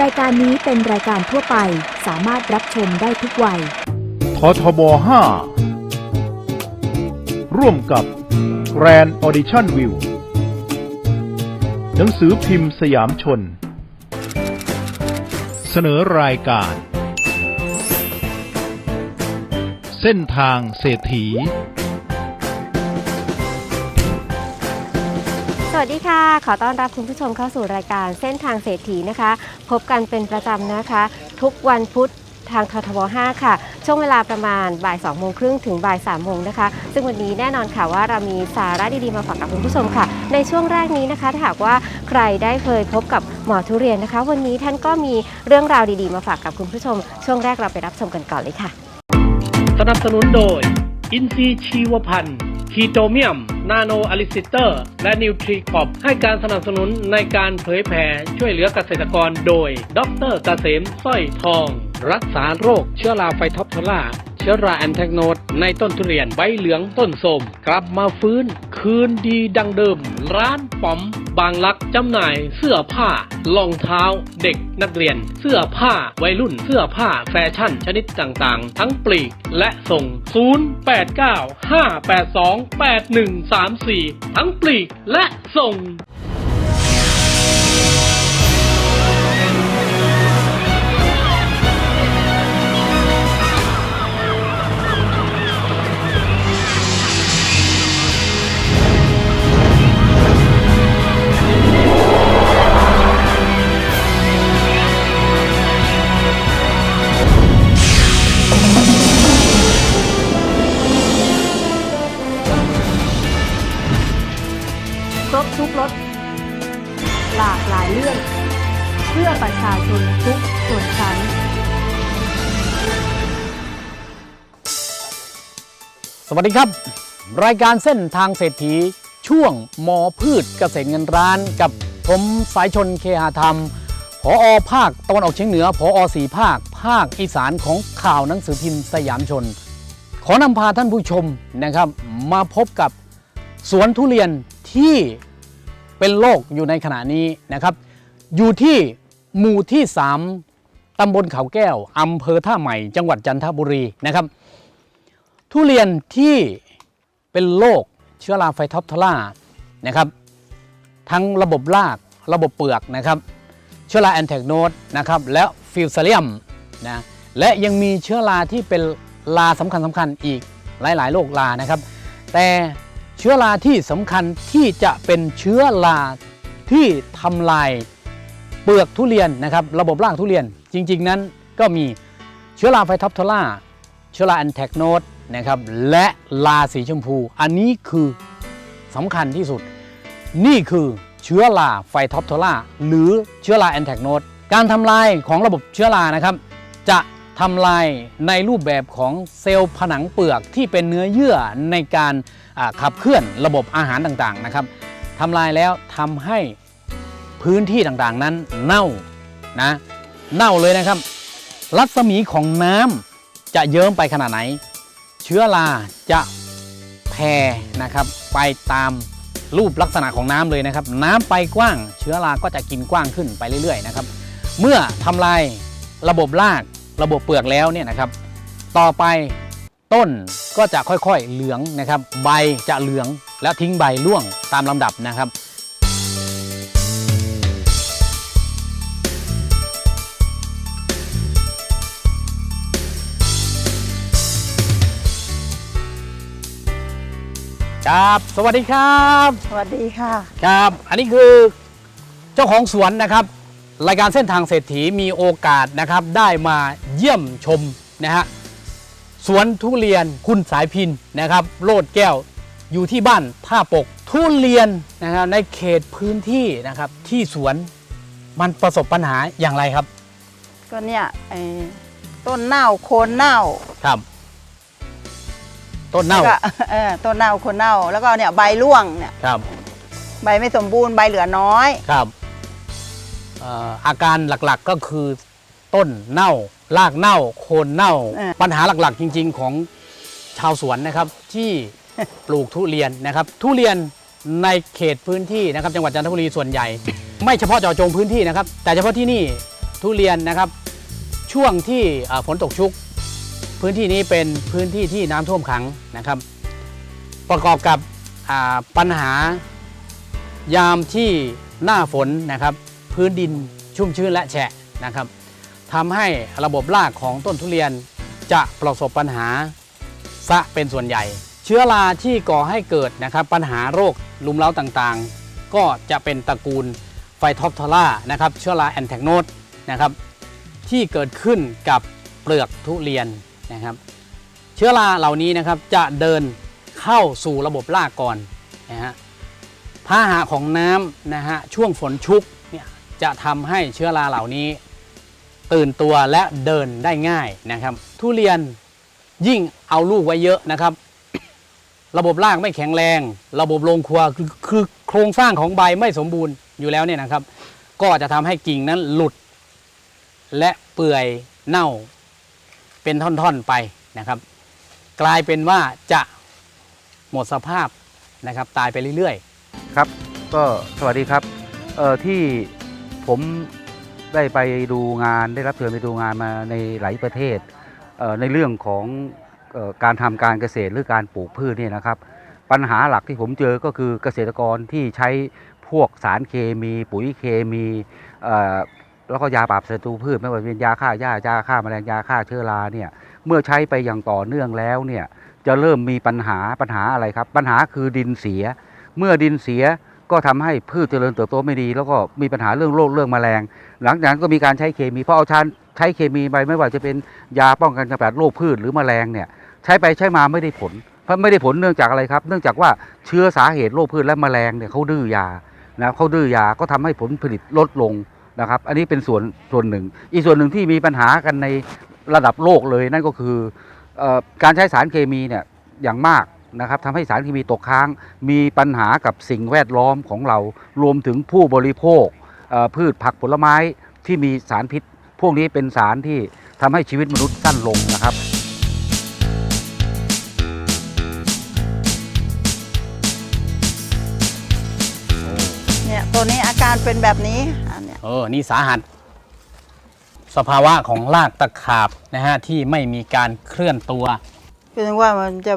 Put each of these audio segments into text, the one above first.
รายการนี้เป็นรายการทั่วไปสามารถรับชมได้ทุกวัย ททบ 5 ร่วมกับ Grand Audition View หนังสือพิมพ์สยามชน เสนอรายการ เส้นทางเศรษฐี สวัสดีค่ะ ขอต้อนรับคุณผู้ชมเข้าสู่รายการเส้นทางเศรษฐีนะคะ พบกันเป็นประจำนะคะ ทุกวันพุธทางททบ 5 ค่ะ ช่วงเวลาประมาณบ่าย2โมงครึ่งถึงบ่าย3โมงนะคะ ซึ่งวันนี้แน่นอนค่ะว่าเรามีสาระดีๆมาฝากกับคุณผู้ชมค่ะ ในช่วงแรกนี้นะคะ ถ้าหากว่าใครได้เคยพบกับหมอทุเรียนนะคะ วันนี้ท่านก็มีเรื่องราวดีๆ มาฝากกับคุณผู้ชม ช่วงแรกเราไปรับชมกันก่อนเลยค่ะ สนับสนุนโดย อินซีย์ชีวพันธ์ คีโตเมียม นาโนอลิซิเตอร์ และนิวทรีคอปให้การสนับสนุนในการเผยแผ่ช่วยเหลือเกษตรกรโดย ดรเกษมสร้อยทอง รักษาโรคเชื้อราไฟท็อปโทล่า ชื้อราแอนแทกโนดในต้นทุเรียนใบเหลืองต้นโสมกลับมาฟื้น คืนดีดังเดิม ร้านป๋อม บางรักจำหน่าย เสื้อผ้ารองเท้า เด็กนักเรียน เสื้อผ้าวัยรุ่นเสื้อผ้าแฟชั่นชนิดต่างๆ ทั้งปลีกและส่ง 0895828134 ทั้งปลีกและส่งากหลายเรื่อง เพื่อประชาชนทุกส่วนชั้น สวัสดีครับ รายการเส้นทางเศรษฐี ช่วงหมอพืชเกษตรเงินร้านกับผมสายชนเคหาธรรมผออภาคตะวันออกเฉียงเหนือผออสีภาค ภาคอีสานของข่าวหนังสือพิมพ์สยามชน ขอนำพาท่านผู้ชมนะครับ มาพบกับสวนทุเรียนที่ เป็นโลกอยู่ในขณะนี้นะครับ อยู่ที่หมู่ที่ 3 ตำบลเขาแก้ว อำเภอท่าใหม่ จังหวัดจันทบุรีนะครับ ทุเรียนที่เป็นโรคเชื้อราไฟท็อปทล่านะครับ ทั้งระบบราก ระบบเปลือกนะครับ เชื้อราแอนแทกโนดนะครับ และฟิวซาเลียมนะ และยังมีเชื้อราที่เป็นราสำคัญสคัญๆอีกหลาย ๆ โรครานะครับ แต่ เชื้อราที่สำคัญที่จะเป็นเชื้อราที่ทำลายเปลือกทุเรียนนะครับ ระบบรากทุเรียนจริง ๆ นั้นก็มีเชื้อราไฟท็อปทล่าเชื้อราแอนแทกโนดนะครับและลาสีชมพู อันนี้คือสำคัญที่สุด นี่คือเชื้อราไฟท็อปโทล่าหรือเชื้อราแอนแทกโนดการทำลายของระบบเชื้อรานะครับ จะ ทำลายในรูปแบบของเซลล์ผนังเปลือกที่เป็นเนื้อเยื่อในการขับเคลื่อนระบบอาหารต่างๆนะครับทำลายแล้วทำให้พื้นที่ต่างๆนั้นเน่านะเน่าเลยนะครับ รัศมีของน้ำจะเยิ้มไปขนาดไหน เชื้อราจะแผ่นะครับ ไปตามรูปลักษณะของน้ำเลยนะครับ น้ำไปกว้าง เชื้อราก็จะกินกว้างขึ้นไปเรื่อยๆนะครับ เมื่อทำลายระบบราก ระบบเปลือกแล้วเนี่ยนะครับ ต่อไปต้นก็จะค่อยๆเหลืองนะครับ ใบจะเหลืองแล้วทิ้งใบร่วงตามลำดับนะครับครับสวัสดีครับ สวัสดีค่ะ ครับ อันนี้คือเจ้าของสวนนะครับ รายการเส้นทางเศรษฐีมีโอกาสนะครับได้มาเยี่ยมชมนะฮะสวนทุเรียนคุณสายพินนะครับโลดแก้วอยู่ที่บ้านท่าปกทุเรียนนะครับในเขตพื้นที่นะครับที่สวนมันประสบปัญหาอย่างไรครับ ก็เนี่ยไอ้ต้นเน่าโคนเน่าครับ ต้นเน่าแล้วก็เออต้นเน่าโคนเน่า แล้วก็เนี่ยใบร่วงเนี่ยครับ ใบไม่สมบูรณ์ใบเหลือน้อย ครับเอ่ออาการหลักๆก็คือต้นเน่ารากเน่า โคนเน่าเออปัญหาหลักๆจริง ๆ ของชาวสวนนะครับที่ปลูกทุเรียนนะครับ ทุเรียนในเขตพื้นที่นะครับ จังหวัดจันทบุรีส่วนใหญ่ ไม่เฉพาะเจาะจงพื้นที่นะครับ แต่เฉพาะที่นี่ทุเรียนนะครับ ช่วงที่เอ่อฝนตกชุก พื้นที่นี้เป็นพื้นที่ที่น้ำท่วมขังนะครับ ประกอบกับอ่าปัญหายามที่หน้าฝนนะครับ พื้นดินชุ่มชื้นและแฉะนะครับทำให้ระบบรากของต้นทุเรียนจะประสบปัญหาซะเป็นส่วนใหญ่ เชื้อราที่ก่อให้เกิดนะครับปัญหาโรคลุมเล้าต่างๆ ก็จะเป็นตระกูลไฟท็อปทอร่านะครับเชื้อราแอนแทกโนดนะครับที่เกิดขึ้นกับเปลือกทุเรียนนะครับ เชื้อราเหล่านี้นะครับจะเดินเข้าสู่ระบบรากก่อนนะฮะพาหะของน้ำนะฮะช่วงฝนชุก จะทำให้เชื้อราเหล่านี้ ตื่นตัวและเดินได้ง่ายนะครับ ทุเรียนยิ่งเอาลูกไว้เยอะนะครับ ระบบรากไม่แข็งแรง ระบบโรงครัวคือคอโครงสร้างของใบไม่สมบูรณ์อยู่แล้วเนี่ยนะครับ ก็จะทำให้กิ่งนั้นหลุด และเปื่อยเน่าเป็นท่อนๆไปนะครับ กลายเป็นว่าจะหมดสภาพนะครับ ตายไปเรื่อยๆ ครับ ก็สวัสดีครับเอ่อที่ ผมได้ไปดูงานได้รับเชิญไปดูงานมาในหลายประเทศเในเรื่องของออการทำการเกษตรหรือการปลูกพืชเนี่ยนะครับ ปัญหาหลักที่ผมเจอก็คือเกษตรกรที่ใช้พวกสารเคมี ปุ๋ยเคมีแล้วก็ยาปราบศัตรูพืชไม่ว่าจะเป็นยาฆ่าหญ้ายาฆ่าแมลงยาฆ่าเชื้อราเนี่ยเมื่อใช้ไปอย่างต่อเนื่องแล้วเนี่ยจะเริ่มมีปัญหาปัญหาอะไรครับ ปัญหาคือดินเสีย เมื่อดินเสีย ก็ทำให้พืชเจริญเติบโตไม่ดี แล้วก็มีปัญหาเรื่องโรคเรื่องแมลง หลังจากนั้นก็มีการใช้เคมีเพราะเอาชานใช้เคมีไปไม่ว่าจะเป็นยาป้องกันกำจัดโรคพืชหรือแมลงเนี่ยใช้ไปใช้มาไม่ได้ผล เพราะไม่ได้ผลเนื่องจากอะไรครับ เนื่องจากว่าเชื้อสาเหตุโรคพืชและแมลงเนี่ยเขาดื้อยานะเขาดื้อยาก็ทำให้ผลผลิตลดลงนะครับ อันนี้เป็นส่วนส่วนหนึ่ง อีกส่วนหนึ่งที่มีปัญหากันในระดับโลกเลยนั่นก็คือออการใช้สารเคมีเนี่ยอย่างมาก นะครับทำให้สารเคมีตกค้าง มีปัญหากับสิ่งแวดล้อมของเรา รวมถึงผู้บริโภคเอ่อพืชผักผลไม้ที่มีสารพิษ พวกนี้เป็นสารที่ทำให้ชีวิตมนุษย์สั้นลงนะครับเนี่ยตัวนี้อาการเป็นแบบนี้อันเนี้ยเออ นี่สาหัส สภาวะของรากตะขาบนะฮะที่ไม่มีการเคลื่อนตัว คือว่ามันจะ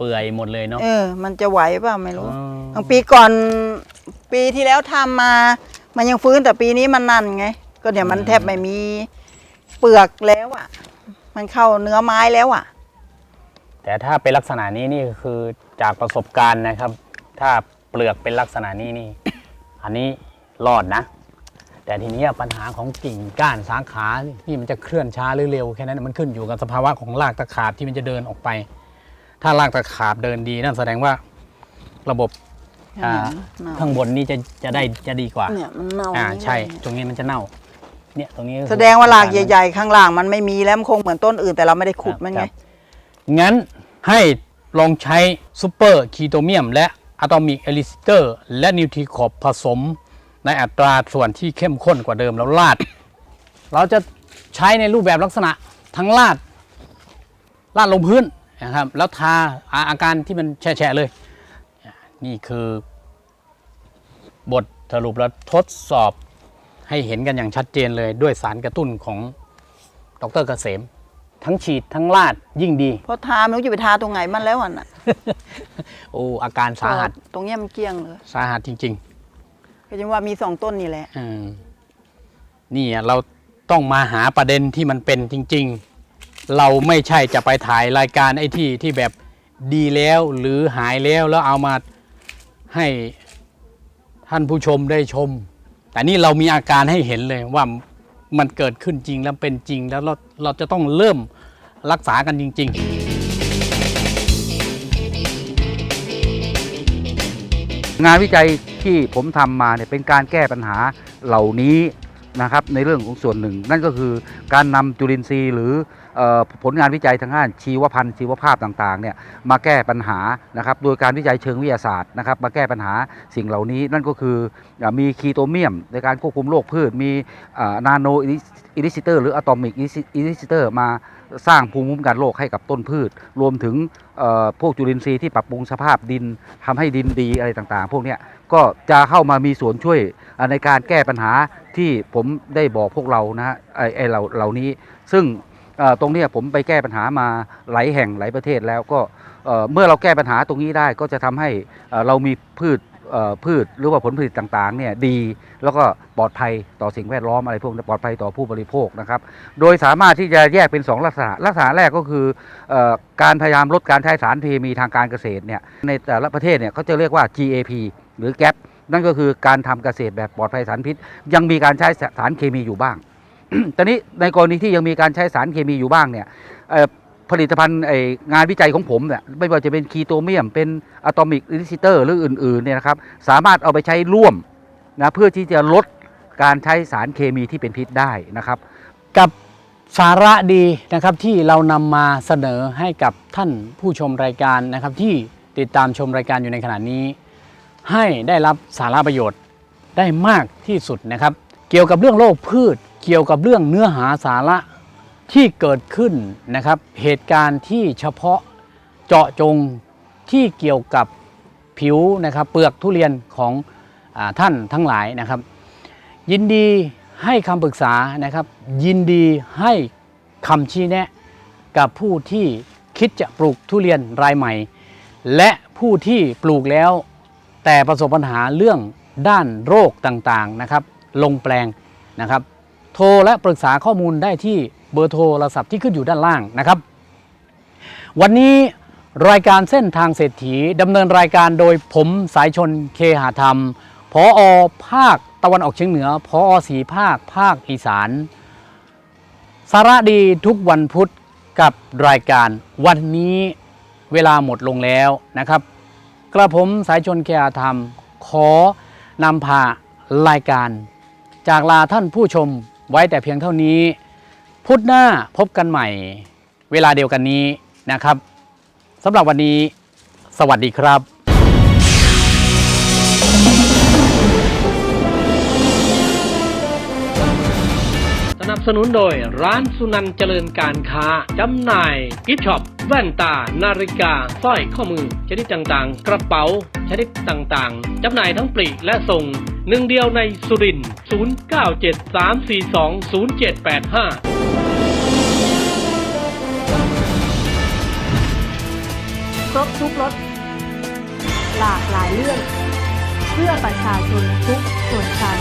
เปื่อยหมดเลยเนาะเออ มันจะไหวเปล่าไม่รู้อ๋อทั้งปีก่อนปีที่แล้วทำมา มันยังฟื้นแต่ปีนี้มันนั่นไง ก็เดี๋ยวมันแทบไม่มีเปลือกแล้วอะ มันเข้าเนื้อไม้แล้วอะ แต่ถ้าเป็นลักษณะนี้นี่คือจากประสบการณ์นะครับ ถ้าเปลือกเป็นลักษณะนี้นี่ อันนี้รอดนะ แต่ทีนี้ปัญหาของกิ่งก้านสาขาที่มันจะเคลื่อนช้าหรือเร็วแค่นั้นมันขึ้นอยู่กับสภาวะของรากตะขาบที่มันจะเดินออกไป ถ้ารากตะขาบเดินดีนั่นแสดงว่าระบบอ่าเน่าข้างบนนี้จะจะได้จะดีกว่า เนี่ยมันเน่าอ่าย่งนี้ใช่เลยตรงนี้มันจะเน่า เนี่ยตรงนี้ก็คือแสดงว่าหลากใหญ่ๆ ข้างล่างมันไม่มีแล้วมันคงเหมือนต้นอื่นแต่เราไม่ได้ขุดมันไง ครับงั้นให้ลองใช้ซูเปอร์คีโตเมียมและอะตอมิกเอลิสเตอร์และนิวทรีคอปผสม ในอัตราส่วนที่เข้มข้นกว่าเดิมแล้วลาด เราจะใช้ในรูปแบบลักษณะทั้งลาดลาดลงพื้น นะครับแล้วทาอาอาการที่มันแฉะๆเลย นี่คือบทสรุปแล้วทดสอบให้เห็นกันอย่างชัดเจนเลยด้วยสารกระตุ้นของดรเกษม ทั้งฉีดทั้งลาดยิ่งดี เพราะทาไม่รู้จะไปทาตรงไหนมันแล้วอะน่ะโอ้อาการสาหัสตรงเนี้ยมันเกลี้ยงเลย สาหัสจริงก็จะว่ามีสองต้นนี่แหละๆอืมนี่อะเราต้องมาหาประเด็นที่มันเป็นจริง ๆ เราไม่ใช่จะไปถ่ายรายการไอ้ที่ที่แบบดีแล้วหรือหายแล้วแล้วเอามาให้ท่านผู้ชมได้ชม แต่นี่เรามีอาการให้เห็นเลยว่ามันเกิดขึ้นจริงแล้วเป็นจริงแล้วเราเราจะต้องเริ่มรักษากันจริง ๆงานวิจัยที่ผมทำมาเนี่ยเป็นการแก้ปัญหาเหล่านี้นะครับในเรื่องของส่วนหนึ่ง นั่นก็คือการนำจุลินทรีย์หรือเออ ผลงานวิจัยทางด้านชีวพันธุ์ชีวภาพต่างๆเนี่ยมาแก้ปัญหานะครับโดยการวิจัยเชิงวิทยาศาสตร์นะครับมาแก้ปัญหาสิ่งเหล่านี้นั่นก็คือมีคีโตเมียมในการควบคุมโรคพืช มีนาโนอิลิซิเตอร์หรืออะตอมิกอิลิซิเตอร์มาสร้างภูมิคุ้มกันโรคให้กับต้นพืช รวมถึงพวกจุลินทรีย์ที่ปรับปรุงสภาพดินทำให้ดินดีอะไรต่างๆ พวกเนี้ยก็จะเข้ามามีส่วนช่วยในการแก้ปัญหาที่ผมได้บอกพวกเรานะฮะไอ้เหล่าเหล่านี้ ซึ่ง ตรงนี้ผมไปแก้ปัญหามาหลายแห่งหลายประเทศแล้วก็เมื่อเราแก้ปัญหาตรงนี้ได้ก็จะทำให้เรามีพืชพืชหรือว่าผลผลิตต่างๆเนี่ยดีแล้วก็ปลอดภัยต่อสิ่งแวดล้อมอะไรพวกนี้ปลอดภัยต่อผู้บริโภคนะครับ โดยสามารถที่จะแยกเป็น 2 ลักษณะ ลักษณะแรกก็คือการพยายามลดการใช้สารเคมีทางการเกษตรเนี่ยในแต่ละประเทศเนี่ยเขาจะเรียกว่า GAP หรือ GAP นั่นก็คือการทำเกษตรแบบปลอดภัยสารพิษ ยังมีการใช้สารเคมีอยู่บ้าง ตอนนี้ในกรณีที่ยังมีการใช้สารเคมีอยู่บ้างเนี่ยผลิตภัณฑ์งานวิจัยของผมเนี่ยไม่ว่าจะเป็นคีโตเมียม เป็นอะตอมิกอิลิซิเตอร์หรืออื่นๆเนี่ยนะครับสามารถเอาไปใช้ร่วมนะเพื่อที่จะลดการใช้สารเคมีที่เป็นพิษได้นะครับ กับสาระดีนะครับที่เรานำมาเสนอให้กับท่านผู้ชมรายการนะครับ ที่ติดตามชมรายการอยู่ในขณะนี้ ให้ได้รับสาระประโยชน์ได้มากที่สุดนะครับ เกี่ยวกับเรื่องโรคพืช เกี่ยวกับเรื่องเนื้อหาสาระที่เกิดขึ้นนะครับ เหตุการณ์ที่เฉพาะเจาะจงที่เกี่ยวกับผิวนะครับ เปลือกทุเรียนของอท่านทั้งหลายนะครับ ยินดีให้คำปรึกษานะครับ ยินดีให้คำชี้แนะกับผู้ที่คิดจะปลูกทุเรียนรายใหม่ และผู้ที่ปลูกแล้ว แต่ประสบปัญหาเรื่องด้านโรคต่างๆนะครับ ลงแปลงนะครับ ทรและปรึกษาข้อมูลได้ที่เบอร์โทรศัพท์ที่ขึ้นอยู่ด้านล่างนะครับ วันนี้รายการเส้นทางเศรษฐีดำเนินรายการโดยผมสายชนเคหาธรรม พออภาคตะวันออกเฉียงเหนือ พออสีภาคภาคอีสาน สาระดีทุกวันพุธกับรายการวันนี้เวลาหมดลงแล้วนะครับ กระผมสายชนเคหาธรรม ขอนำพารายการ จากลาท่านผู้ชม ไว้แต่เพียงเท่านี้ พุธหน้าพบกันใหม่ เวลาเดียวกันนี้นะครับสำหรับวันนี้ สวัสดีครับสนับ สนุนโดยร้านสุนันเจริญการค้า จำหน่ายกิฟช็อปแว่นตา นาฬิกาสร้อยข้อมือ ชนิดต่างๆ กระเป๋า ชนิดต่างๆ จำหน่ายทั้งปลีกและส่งหนึ่งเดียวในสุรินทร์0973420785ครบทุกรสหลากหลายเรื่อง เพื่อประชาชนทุกส่วนชั้น